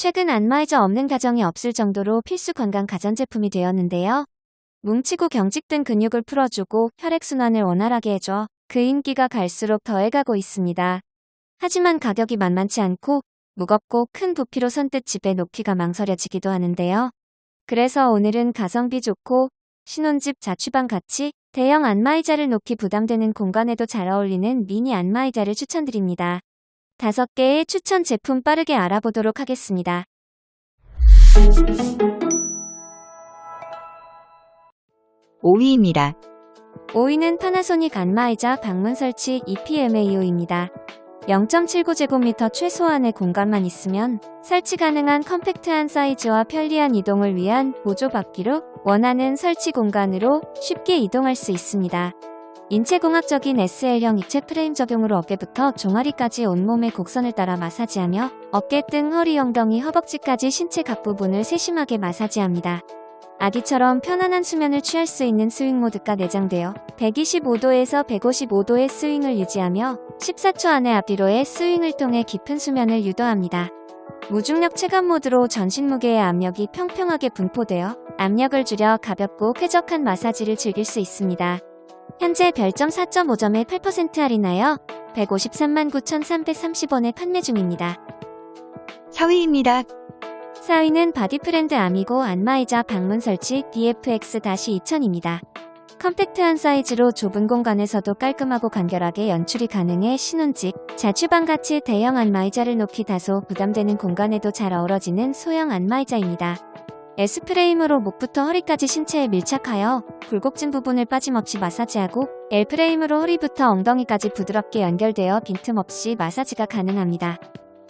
최근 안마의자 없는 가정이 없을 정도로 필수 건강 가전제품이 되었는데요. 뭉치고 경직된 근육을 풀어주고 혈액순환을 원활하게 해줘 그 인기가 갈수록 더해가고 있습니다. 하지만 가격이 만만치 않고 무겁고 큰 부피로 선뜻 집에 놓기가 망설여지기도 하는데요. 그래서 오늘은 가성비 좋고 신혼집 자취방 같이 대형 안마의자를 놓기 부담되는 공간에도 잘 어울리는 미니 안마의자를 추천드립니다. 다섯 개의 추천 제품 빠르게 알아보도록 하겠습니다. 5위입니다. 5위는 파나소닉 안마의자 방문 설치 EPMAO입니다. 0.79제곱미터 최소한의 공간만 있으면 설치 가능한 컴팩트한 사이즈와 편리한 이동을 위한 보조 바퀴로 원하는 설치 공간으로 쉽게 이동할 수 있습니다. 인체공학적인 SL형 입체 프레임 적용으로 어깨부터 종아리까지 온몸의 곡선을 따라 마사지하며 어깨 등 허리 엉덩이 허벅지까지 신체 각 부분을 세심하게 마사지합니다. 아기처럼 편안한 수면을 취할 수 있는 스윙 모드가 내장되어 125도에서 155도의 스윙을 유지하며 14초 안에 앞뒤로의 스윙을 통해 깊은 수면을 유도합니다. 무중력 체감 모드로 전신 무게의 압력이 평평하게 분포되어 압력을 줄여 가볍고 쾌적한 마사지를 즐길 수 있습니다. 현재 별점 4.5점에 8% 할인하여 153만 9,330원에 판매 중입니다. 4위입니다. 4위는 바디프렌드 아미고 안마의자 방문 설치 DFX-2000입니다. 컴팩트한 사이즈로 좁은 공간에서도 깔끔하고 간결하게 연출이 가능해 신혼집, 자취방같이 대형 안마의자를 놓기 다소 부담되는 공간에도 잘 어우러지는 소형 안마의자입니다. S프레임으로 목부터 허리까지 신체에 밀착하여 굴곡진 부분을 빠짐없이 마사지하고 L프레임으로 허리부터 엉덩이까지 부드럽게 연결되어 빈틈없이 마사지가 가능합니다.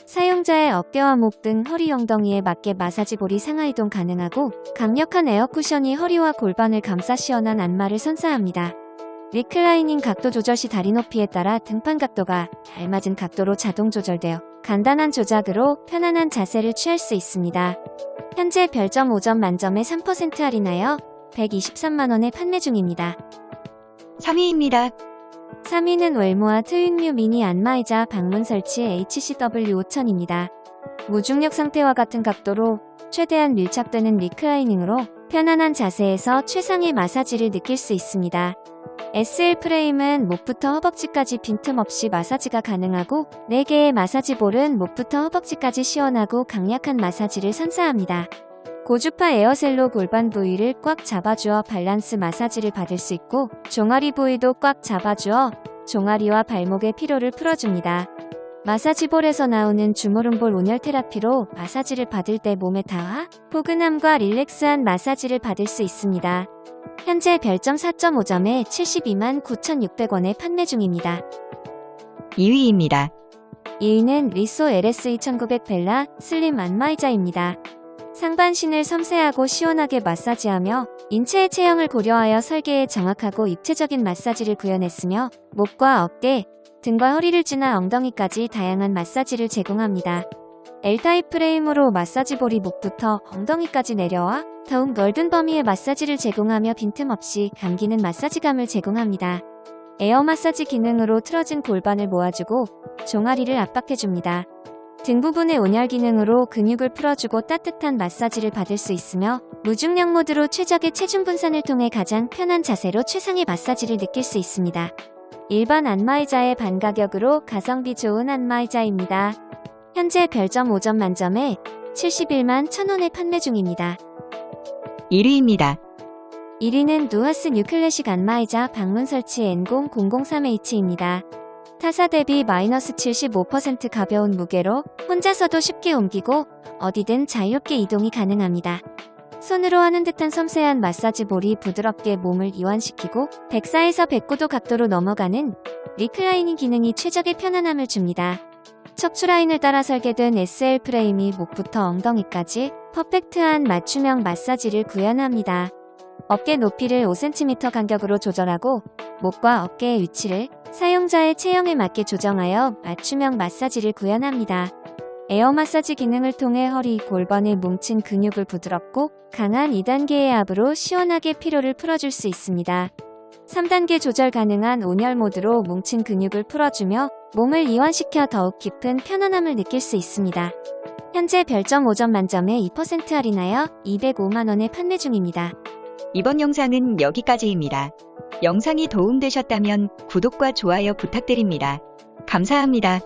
사용자의 어깨와 목 등 허리 엉덩이에 맞게 마사지볼이 상하이동 가능하고 강력한 에어쿠션이 허리와 골반을 감싸 시원한 안마를 선사합니다. 리클라이닝 각도 조절 시 다리 높이에 따라 등판 각도가 알맞은 각도로 자동 조절되어 간단한 조작으로 편안한 자세를 취할 수 있습니다. 현재 별점 5점 만점에 3% 할인하여 123만원에 판매 중입니다. 3위입니다. 3위는 웰모아 트윈뮤 미니 안마의자 방문 설치 HCW5000입니다. 무중력 상태와 같은 각도로 최대한 밀착되는 리클라이닝으로 편안한 자세에서 최상의 마사지를 느낄 수 있습니다. SL 프레임은 목부터 허벅지까지 빈틈없이 마사지가 가능하고 4개의 마사지 볼은 목부터 허벅지까지 시원하고 강력한 마사지를 선사합니다. 고주파 에어셀로 골반 부위를 꽉 잡아주어 밸런스 마사지를 받을 수 있고 종아리 부위도 꽉 잡아주어 종아리와 발목의 피로를 풀어줍니다. 마사지볼에서 나오는 주무름볼 온열 테라피로 마사지를 받을 때 몸의 다화, 포근함과 릴렉스한 마사지를 받을 수 있습니다. 현재 별점 4.5점에 72만 9,600원에 판매 중입니다. 2위입니다. 2위는 리소 LS2900 벨라 슬림 안마의자입니다. 상반신을 섬세하고 시원하게 마사지하며 인체의 체형을 고려하여 설계에 정확하고 입체적인 마사지를 구현했으며 목과 어깨, 등과 허리를 지나 엉덩이까지 다양한 마사지를 제공합니다. L타입 프레임으로 마사지볼이 목부터 엉덩이까지 내려와 더욱 넓은 범위의 마사지를 제공하며 빈틈없이 감기는 마사지감을 제공합니다. 에어 마사지 기능으로 틀어진 골반을 모아주고 종아리를 압박해줍니다. 등 부분의 온열 기능으로 근육을 풀어주고 따뜻한 마사지를 받을 수 있으며 무중력 모드로 최적의 체중 분산을 통해 가장 편한 자세로 최상의 마사지를 느낄 수 있습니다. 일반 안마의자의 반가격으로 가성비 좋은 안마의자입니다. 현재 별점 5점 만점에 71만 1000원에 판매 중입니다. 1위입니다. 1위는 누아스 뉴클래식 안마의자 방문 설치 N0003H입니다. 타사 대비 마이너스 75% 가벼운 무게로 혼자서도 쉽게 옮기고 어디든 자유롭게 이동이 가능합니다. 손으로 하는 듯한 섬세한 마사지 볼이 부드럽게 몸을 이완시키고 104에서 109도 각도로 넘어가는 리클라이닝 기능이 최적의 편안함을 줍니다. 척추 라인을 따라 설계된 SL 프레임이 목부터 엉덩이까지 퍼펙트한 맞춤형 마사지를 구현합니다. 어깨 높이를 5cm 간격으로 조절하고 목과 어깨의 위치를 사용자의 체형에 맞게 조정하여 맞춤형 마사지를 구현합니다. 에어 마사지 기능을 통해 허리, 골반에 뭉친 근육을 부드럽고 강한 2단계의 압으로 시원하게 피로를 풀어줄 수 있습니다. 3단계 조절 가능한 온열 모드로 뭉친 근육을 풀어주며 몸을 이완시켜 더욱 깊은 편안함을 느낄 수 있습니다. 현재 별점 5점 만점에 2% 할인하여 205만원에 판매 중입니다. 이번 영상은 여기까지입니다. 영상이 도움되셨다면 구독과 좋아요 부탁드립니다. 감사합니다.